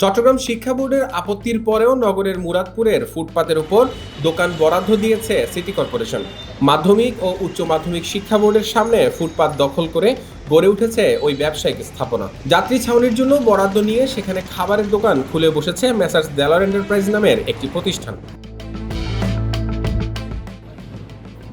চট্টগ্রাম শিক্ষা বোর্ডের আপত্তির পরেও নগরের মুরাদপুরের ফুটপাতের উপর দোকান বরাদ্দ দিয়েছে সিটি কর্পোরেশন। মাধ্যমিক ও উচ্চ মাধ্যমিক শিক্ষা বোর্ডের সামনে ফুটপাত দখল করে গড়ে উঠেছে ওই ব্যবসায়িক স্থাপনা। যাত্রী ছাউনির জন্য বরাদ্দ নিয়ে সেখানে খাবারের দোকান খুলে বসেছে মেসার্স দেলার এন্টারপ্রাইজ নামের একটি প্রতিষ্ঠান।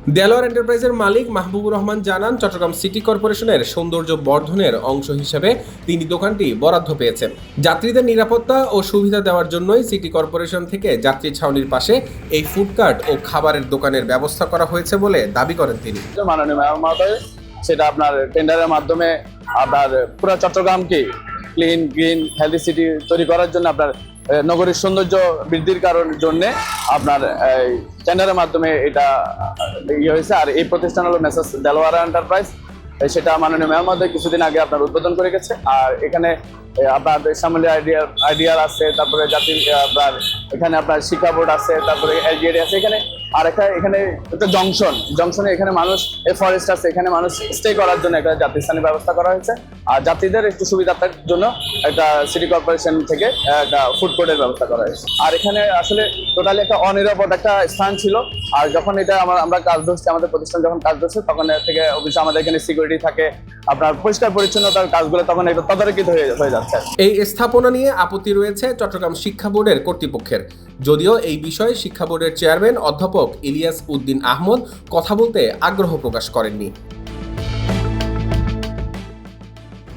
দেলোয়ার এন্টারপ্রাইজের মালিক মাহবুবুর রহমান জানান, চট্টগ্রাম সিটি কর্পোরেশনের সৌন্দর্য বর্ধনের অংশ হিসেবে তিনি দোকানটি বরাদ্দ পেয়েছেন। যাত্রীদের নিরাপত্তা ও সুবিধা দেওয়ার জন্যই সিটি কর্পোরেশন থেকে যাত্রী ছাউনির পাশে এই ফুডকার্ট ও খাবারের দোকানের ব্যবস্থা করা হয়েছে বলে দাবি করেন তিনি। সেটা আপনার টেন্ডারের মাধ্যমে আপনার পুরো চট্টগ্রামকে ক্লিন গ্রিন হেলদি সিটি তৈরি করার জন্য আপনার নগরীর সৌন্দর্য বৃদ্ধির কারণ, জন্যে আপনার টেন্ডারের মাধ্যমে এটা ইয়ে হয়েছে। আর এই প্রতিষ্ঠান হলো মেসাস দেলোয়ারা এন্টারপ্রাইজ। সেটা মাননীয় মেয়র মধ্যে কিছুদিন আগে আপনার উদ্বোধন করে গেছে। আর এখানে আপনার সামনে আইডিয়াল আইডিয়াল আছে, তারপরে জাতির আপনার এখানে আপনার শিক্ষা বোর্ড আছে, তারপরে এলজিএডি আছে, এখানে আর একটা এখানে একটা জংশন, জংশনে এখানে মানুষ ফরেস্ট আছে, এখানে মানুষ স্টে করার জন্য একটা যাত্রীস্থানের ব্যবস্থা করা হয়েছে। আর যাত্রীদের একটু সুবিধার জন্য একটা সিটি কর্পোরেশন থেকে একটা ফুড কোর্টের ব্যবস্থা করা হয়েছে। আর এখানে আসলে টোটালি একটা অনিরাপদ একটা স্থান ছিল। আর যখন এটা আমরা আমরা কাজ ধরছি, আমাদের প্রতিষ্ঠান যখন কাজ ধরছে, তখন থেকে অবশ্যই আমাদের এখানে সিকিউরিটি থাকে। আপনার পরিষ্কার পরিচ্ছন্নতার কাজগুলো তখন একটু তদারকিত হয়ে হয়ে যাচ্ছে। এই স্থাপনা নিয়ে আপত্তি রয়েছে চট্টগ্রাম শিক্ষা বোর্ডের কর্তৃপক্ষের। যদিও এই বিষয়ে শিক্ষা বোর্ডের চেয়ারম্যান অধ্যাপক ইলিয়াস উদ্দিন আহমদ কথা বলতে আগ্রহ প্রকাশ করেননি।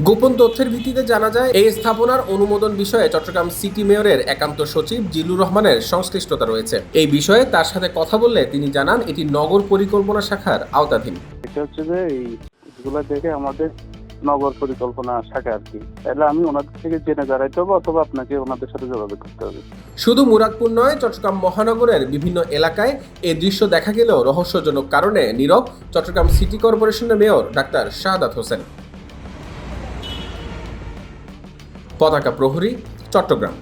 গোপন তথ্যের ভিত্তিতে জানা যায় এই স্থাপনার অনুমোদন বিষয়ে চট্টগ্রাম সিটি মেয়রের একান্ত সচিব জিল্লুর রহমানের সংশ্লিষ্টতা রয়েছে। এই বিষয়ে তার সাথে কথা বললে তিনি জানান এটি নগর পরিকল্পনা শাখার আওতাধীন। এটা হচ্ছে যে এইগুলো দেখে আমাদের নগর পরিকল্পনা শাখা আর কি। তাহলে আমি ওনাদের থেকে জেনে দাঁড়াইতে হবে অথবা আপনাকে ওনাদের সাথে যোগাযোগ করতে হবে। শুধু মুরাদপুর নয়, চট্টগ্রাম মহানগরের বিভিন্ন এলাকায় এই দৃশ্য দেখা গেলেও রহস্যজনক কারণে নীরব চট্টগ্রাম সিটি কর্পোরেশনের মেয়র ডাক্তার শাহাদাত হোসেন। পতাকা প্রহরী, চট্টগ্রাম।